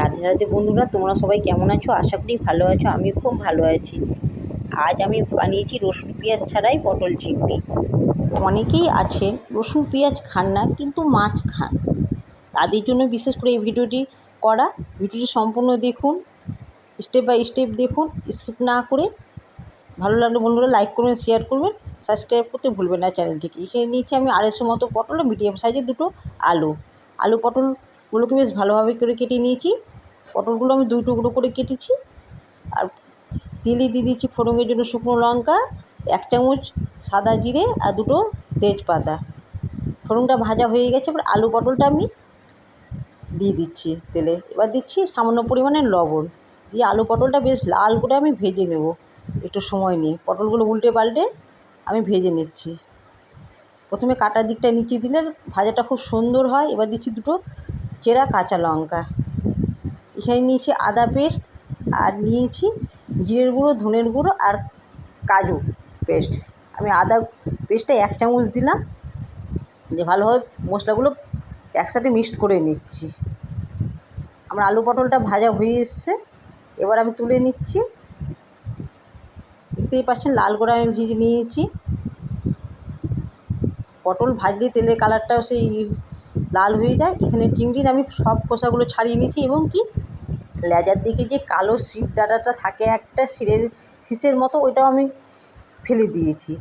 রাধে রাধে বন্ধুরা, তোমরা সবাই কেমন আছো? আশা করি ভালো আছো আমি খুব ভালো আছি। আজ আমি বানিয়েছি রসুন পেঁয়াজ ছাড়াই পটল চিংড়ি। অনেকেই আছেন রসুন পেঁয়াজ খান না, কিন্তু মাছ খান। তাদের জন্য বিশেষ করে এই ভিডিওটি করা। ভিডিওটি সম্পূর্ণ দেখুন, স্টেপ বাই স্টেপ দেখুন, স্কিপ না করে। ভালো লাগলে বন্ধুরা লাইক করবেন, শেয়ার করবেন, সাবস্ক্রাইব করতে ভুলবেন না চ্যানেলটিকে। এখানে নিয়েছি আমি আড়াইশো মতো পটল, মিডিয়াম সাইজের দুটো আলু। আলু পটলগুলোকে বেশ ভালোভাবে করে কেটে নিয়েছি। পটলগুলো আমি দুই টুকরো করে কেটেছি। আর তেলে দিয়ে দিয়েছি ফোড়নের জন্য শুকনো লঙ্কা, এক চামচ সাদা জিরে আর দুটো তেজপাতা। ফোড়নটা ভাজা হয়ে গেছে, এবার আলু পটলটা আমি দিয়ে দিচ্ছি তেলে। এবার দিচ্ছি সামান্য পরিমাণে লবণ। দিয়ে আলু পটলটা বেশ লাল করে আমি ভেজে নেব। একটু সময় নিয়ে। পটলগুলো উল্টে পাল্টে আমি ভেজে নিচ্ছি। প্রথমে কাটার দিকটা নিচে দিলে ভাজাটা খুব সুন্দর হয়। এবার দিচ্ছি দুটো চেরা কাঁচা লঙ্কা। এখানে নিয়েছি আদা পেস্ট আর নিয়েছি জিরের গুঁড়ো, ধনের গুঁড়ো আর কাজু পেস্ট। আমি আদা পেস্টটা এক চামচ দিলাম। দিয়ে ভালোভাবে মশলাগুলো একসাথে মিক্সড করে নিচ্ছি। আমার আলু পটলটা ভাজা হয়ে এসছে। এবার আমি তুলে নিচ্ছি। দেখতেই পাচ্ছেন, লাল করে আমি ভেজে নিয়েছি। পটল ভাজলে তেলের কালারটাও সেই লাল হয়ে যায়। এখানে চিংড়ির আমি সব খোসাগুলো ছাড়িয়ে নিয়েছি এবং কি লেজার দিকে যে কালো শির ডাটাটা থাকে, একটা শিরের শীষের মতো, ওইটাও আমি ফেলে দিয়েছি।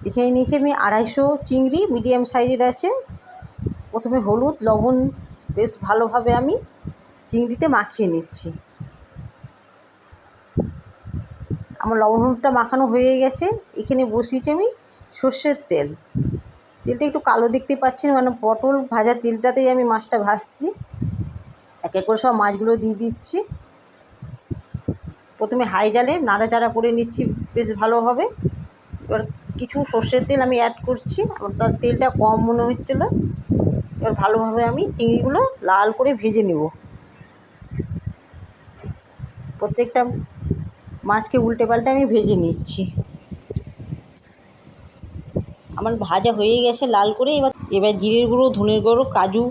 এখানে নিচে আমি আড়াইশো চিংড়ি, মিডিয়াম সাইজের আছে। প্রথমে হলুদ, লবণ, বেশ ভালোভাবে আমি চিংড়িতে মাখিয়ে নিচ্ছি। আমার লবণ হলুদটা মাখানো হয়ে গেছে। এখানে বসিয়েছি আমি সর্ষের তেল। তেলটা একটু কালো দেখতে পাচ্ছেন মানে পটল ভাজা তেলটাতেই আমি মাছটা ভাজছি। এক এক করে সব মাছগুলো দিয়ে দিচ্ছি। প্রথমে হাই জালে নাড়াচাড়া করে নিচ্ছি, বেশ ভালোভাবে এবার কিছু সর্ষের তেল আমি অ্যাড করছি আমার তার তেলটা কম মনে হচ্ছিল এবার ভালোভাবে আমি চিংড়িগুলো লাল করে ভেজে নেব। প্রত্যেকটা মাছকে উল্টে পাল্টে আমি ভেজে নিচ্ছি। আমার ভাজা হয়ে গেছে লাল করে, এবার এবার জিরের গুঁড়ো, ধনের গুঁড়ো, কাজু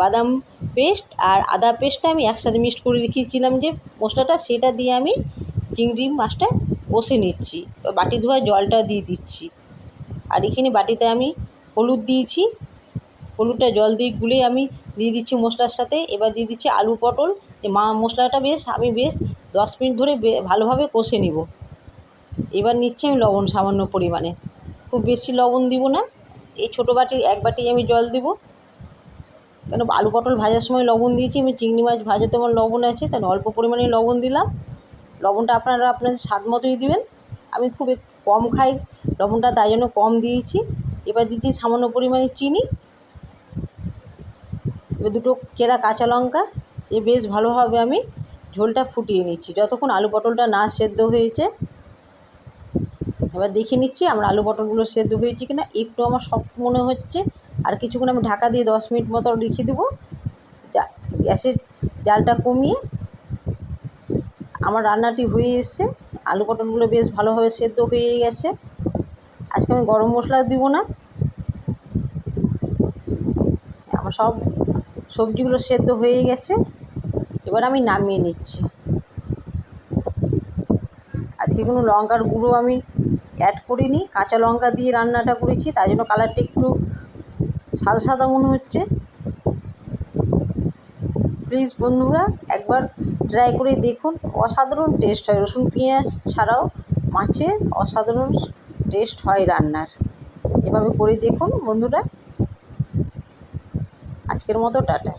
বাদাম পেস্ট আর আদা পেস্টটা আমি একসাথে মিক্সড করে রেখেছিলাম যে মশলাটা, সেটা দিয়ে আমি চিংড়ি মাছটা কষে নিচ্ছি বাটি ধোয়া জলটা দিয়ে দিচ্ছি। আর এখানে বাটিতে আমি হলুদ দিয়েছি। হলুদটা জল দিয়ে গুলে আমি দিয়ে দিচ্ছি মশলার সাথে। এবার দিয়ে দিচ্ছি আলু পটল। মা, মশলাটা বেশ, আমি বেশ দশ মিনিট ধরে ভালোভাবে কষে নিব। এবার নিচ্ছি আমি লবণ সামান্য পরিমাণে। খুব বেশি লবণ দিব না। এই ছোটো বাটি এক বাটি আমি জল দিব। কেন আলু পটল ভাজার সময় লবণ দিয়েছি, আমি চিংড়ি মাছ ভাজাতে আমার লবণ আছে তাহলে অল্প পরিমাণে লবণ দিলাম। লবণটা আপনারা আপনাদের স্বাদ মতোই দিবেন। আমি খুব কম খাই, লবণটা তাই জন্য কম দিয়েছি। এবার দিচ্ছি সামান্য পরিমাণে চিনি। এবার দুটো চেরা কাঁচা লঙ্কা, এ বেশ ভালোভাবে আমি। ঝোলটা ফুটিয়ে নিচ্ছি। যতক্ষণ আলু পটলটা না সেদ্ধ হয়েছে, এবার দেখে নিচ্ছি আমার আলু পটলগুলো সেদ্ধ হয়েছে কিনা। একটু আমার শক্ত মনে হচ্ছে আর কিছুক্ষণ আমি ঢাকা দিয়ে দশ মিনিট মতো রেখে দেবো। গ্যাসের জালটা কমিয়ে আমার রান্নাটি হয়ে এসছে। আলু পটলগুলো বেশ ভালোভাবে সেদ্ধ হয়ে গেছে। আজকে আমি গরম মশলা দিব না। আমার সব সবজিগুলো সেদ্ধ হয়ে গেছে। এবার আমি নামিয়ে নিচ্ছি। আজকে কোনো লঙ্কার গুঁড়ো আমি অ্যাড করিনি। কাঁচা লঙ্কা দিয়ে রান্নাটা করেছি তাই জন্য কালারটা একটু সাদা সাদা মনে হচ্ছে। প্লিজ বন্ধুরা, একবার ট্রাই করে দেখুন। অসাধারণ টেস্ট হয়। রসুন, পেঁয়াজ ছাড়াও মাছের অসাধারণ টেস্ট হয় রান্নার। এভাবে করে দেখুন বন্ধুরা। আজকের মতো টাটা।